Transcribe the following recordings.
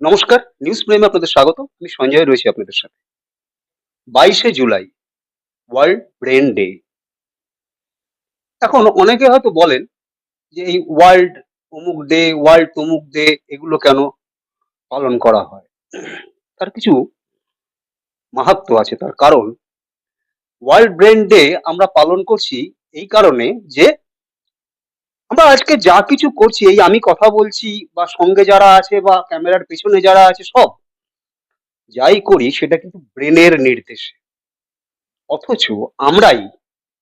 নমস্কার, নিউজ প্রেমে আপনাদের স্বাগত। আমি সঞ্জয় রয়েছি আপনাদের সাথে। বাইশে জুলাই ওয়ার্ল্ড ব্রেন ডে এখন অনেকে হয়তো বলেন যে এই ওয়ার্ল্ড অমুক ডে ওয়ার্ল্ড তমুক ডে এগুলো কেন পালন করা হয়? তার কিছু মাহাত্ম আছে, তার কারণ। ওয়ার্ল্ড ব্রেন ডে আমরা পালন করছি এই কারণে যে আমরা আজকে যা কিছু করছি, এই আমি কথা বলছি, বা সঙ্গে যারা আছে, বা ক্যামেরার পেছনে যারা আছে, সব যাই করি, সেটা কিন্তু ব্রেনের নির্দেশে। অথচ আমরাই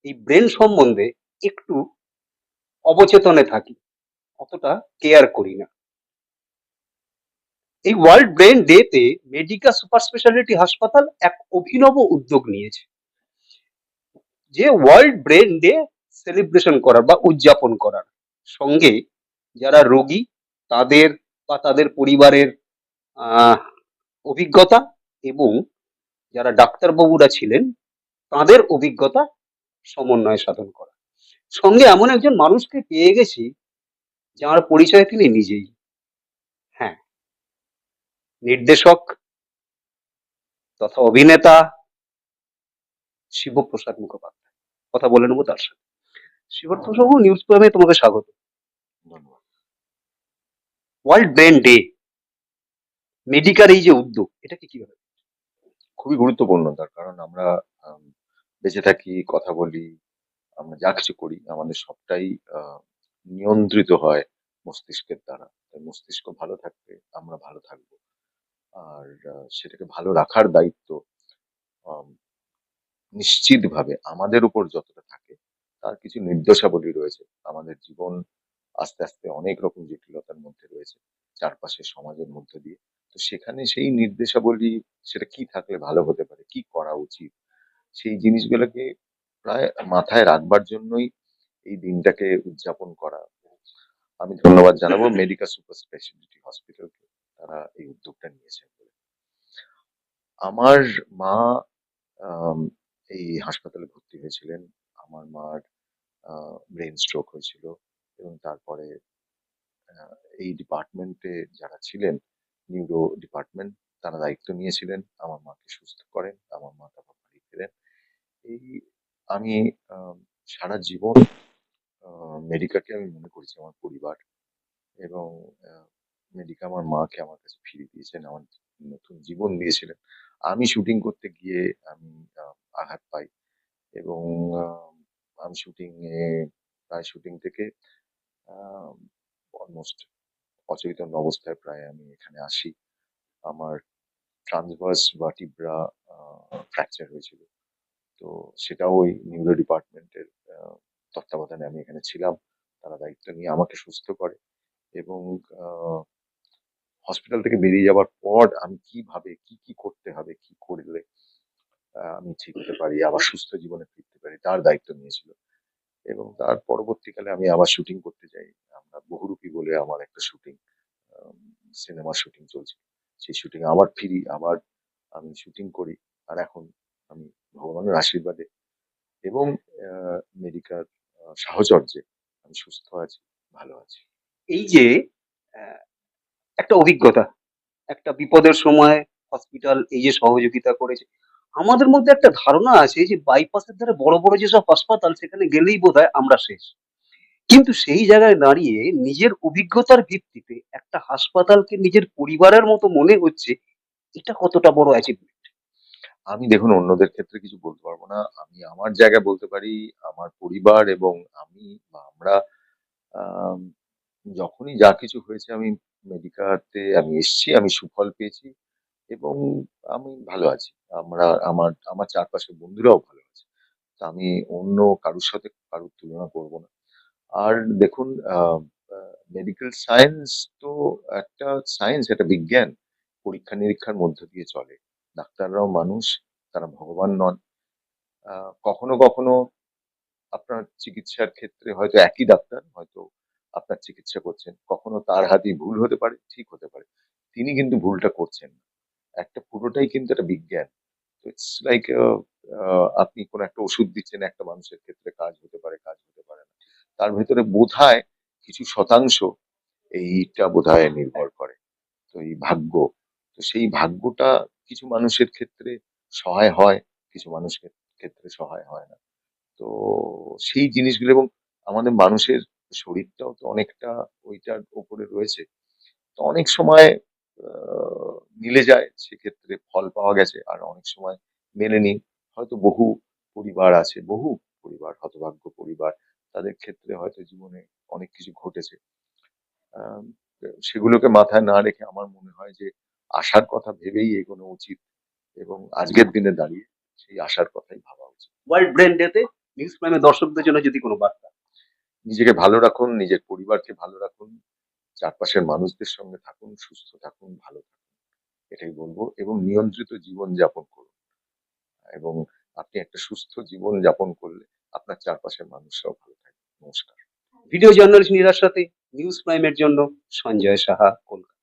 এই ব্রেন সম্বন্ধে একটু অবচেতনে থাকি, অতটা কেয়ার করি না। এই ওয়ার্ল্ড ব্রেন ডে তে মেডিকা সুপার স্পেশালিটি হাসপাতাল এক অভিনব উদ্যোগ নিয়েছে, যে ওয়ার্ল্ড ব্রেন ডে সেলিব্রেশন করার বা উদযাপন করার। সঙ্গে যারা রোগী, তাদের বা তাদের পরিবারের অভিজ্ঞতা এবং যারা ডাক্তারবাবুরা ছিলেন, তাদের অভিজ্ঞতা সমন্বয় সাধন করা। সঙ্গে এমন একজন মানুষকে পেয়ে গেছি, যার পরিচয় তিনি নিজেই। হ্যাঁ। নির্দেশক তথা অভিনেতা শিবপ্রসাদ মুখোপাধ্যায়। কথা বলে নেব তার সাথে। শিবপ্রসাদ নিউজ প্রেমে তোমাকে স্বাগত। ওয়ার্ল্ড ব্রেন ডে, মেডিকার এই যে উদ্যোগ, এটাকে কীভাবে? খুবই গুরুত্বপূর্ণ, তার কারণ আমরা বেঁচে থাকি, কথা বলি, আমরা যা কিছু করি, আমাদের সবটাই নিয়ন্ত্রিত হয় মস্তিষ্কের দ্বারা। তাই মস্তিষ্ক ভালো থাকবে আমরা ভালো থাকব। আর সেটাকে ভালো রাখার দায়িত্ব নিশ্চিতভাবে আমাদের উপর যতটা থাকে, তার কিছু নির্দেশাবলী রয়েছে। আমাদের জীবন আস্তে আস্তে অনেক রকম জটিলতার মধ্যে রয়েছে চারপাশের সমাজের মধ্যে দিয়ে। তো সেখানে সেই নির্দেশাবলী, সেটা কি থাকলে ভালো হতে পারে, কি করা উচিত, সেই জিনিসগুলোকে প্রায় মাথায় রাখবার জন্যই এই দিনটাকে উদযাপন করা। আমি ধন্যবাদ জানাব মেডিকা সুপার স্পেশালিটি হসপিটালকে তারা এই উদ্যোগটা নিয়েছেন বলে। আমার মা এই হাসপাতালে ভর্তি হয়েছিলেন। আমার মার ব্রেন স্ট্রোক হয়েছিল। এবং তারপরে এই ডিপার্টমেন্টে যারা ছিলেন নিউরো ডিপার্টমেন্ট তারা দায়িত্ব নিয়েছিলেন। আমার মাকে সুস্থ করেন, আমার মা তারপর বাড়ি ফেরেন। এই আমি সারা জীবন মেডিকাকে আমি মনে করেছি আমার পরিবার এবং মেডিকা আমার মাকে আমার কাছে ফিরিয়ে দিয়েছেন, আমার নতুন জীবন দিয়েছিলেন। আমি শুটিং করতে গিয়ে আমি আঘাত পাই এবং আমি শুটিং এ, প্রায় শুটিং থেকে অলমোস্ট অচেতন অবস্থায় প্রায় আমি এখানে আসি। আমার ট্রান্সভার্স বা টিব্রা ফ্র্যাকচার হয়েছিল। তো সেটাও ওই নিউরো ডিপার্টমেন্টের তত্ত্বাবধানে আমি এখানে ছিলাম। তারা দায়িত্ব নিয়ে আমাকে সুস্থ করে এবং হসপিটাল থেকে বেরিয়ে যাওয়ার পর আমি কীভাবে কি কি করতে হবে, কি করলে আমি ঠিক হতে পারি, আবার সুস্থ জীবনে ফিরতে পারি, তার দায়িত্ব নিয়েছিল। এবং তার পরবর্তীকালে আমি আবার শুটিং করতে যাই। আমরা বহুরূপী বলে আমার একটা শুটিং সিনেমার শুটিং চলছে। সেই শুটিং আবার ফিরি আবার আমি শুটিং করি আর এখন আমি ভগবানের আশীর্বাদে এবং মেডিকার সাহচর্যে আমি সুস্থ আছি, ভালো আছি। এই যে একটা অভিজ্ঞতা, একটা বিপদের সময় হসপিটাল এই যে সহযোগিতা করেছে আমাদের মধ্যে একটা ধারণা আছে যে বাইপাসের ধারে বড় বড় যেসব হাসপাতাল সেখানে গেলেই বোধ আমরা শেষ। কিন্তু সেই জায়গায় দাঁড়িয়ে নিজের অভিজ্ঞতার ভিত্তিতে একটা হাসপাতালকে নিজের পরিবারের মতো মনে হচ্ছে এটা কতটা বড় অ্যাচিভমেন্ট আমি দেখুন অন্যদের ক্ষেত্রে কিছু বলতে পারব না। আমি আমার জায়গায় বলতে পারি আমার পরিবার এবং আমি বা আমরা আম, যখনই যা কিছু হয়েছে আমি মেডিকাতে আমি এসেছি আমি সুফল পেয়েছি। এবং আমি ভালো আছি। আমরা, আমার আমার চারপাশের বন্ধুরাও ভালো আছে। আমি অন্য কারোর সাথে কারোর তুলনা করব না। আর দেখুন মেডিকেল সায়েন্স তো একটা সায়েন্স একটা বিজ্ঞান। পরীক্ষা নিরীক্ষার মধ্য দিয়ে চলে। ডাক্তাররাও মানুষ, তারা ভগবান নন। কখনো কখনো আপনার চিকিৎসার ক্ষেত্রে হয়তো একই ডাক্তার, হয়তো আপনার চিকিৎসা করছেন। কখনো তার হাতেই ভুল হতে পারে, ঠিক হতে পারে। তিনি কিন্তু ভুলটা করছেন একটা পুরোটাই কিন্তু একটা বিজ্ঞান। ইটস লাইক আপনি কোনো একটা ওষুধ দিচ্ছেন, একটা মানুষের ক্ষেত্রে কাজ হতে পারে, কাজ হতে পারে না। তার ভেতরে বোধহয় কিছু শতাংশ এইটা বোধহয় নির্ভর করে, তো এই ভাগ্য। তো সেই ভাগ্যটা কিছু মানুষের ক্ষেত্রে সহায় হয়, কিছু মানুষের ক্ষেত্রে সহায় হয় না। তো সেই জিনিসগুলো এবং আমাদের মানুষের শরীরটাও তো অনেকটা ওইটার উপরে রয়েছে। তো অনেক সময় মিলে যায় সেক্ষেত্রে ফল পাওয়া গেছে। আর অনেক সময় মেলেনি হয়তো বহু পরিবার আছে বহু পরিবার হতভাগ্য পরিবার তাদের ক্ষেত্রে হয়তো জীবনে অনেক কিছু ঘটেছে। সেগুলোকে মাথায় না রেখে আমার মনে হয় যে আশার কথা ভেবেই এগোনো উচিত এবং আজকের দিনে দাঁড়িয়ে সেই আশার কথাই ভাবা উচিত। ওয়ার্ল্ড ব্রেন ডেতে নিউজ প্রাইমের দর্শকদের জন্য যদি কোনো বার্তা? নিজেকে ভালো রাখুন নিজের পরিবারকে ভালো রাখুন চারপাশের মানুষদের সঙ্গে থাকুন সুস্থ থাকুন ভালো থাকুন। এটাই বলব, এবং নিয়ন্ত্রিত জীবন যাপন করুন। এবং আপনি একটা সুস্থ জীবন যাপন করলে আপনার চারপাশের মানুষরাও ভালো থাকবে। নমস্কার। ভিডিও জার্নালিস্ট নিরার সাথে, নিউজ প্রাইমের জন্য সঞ্জয় সাহা, কলকাতা।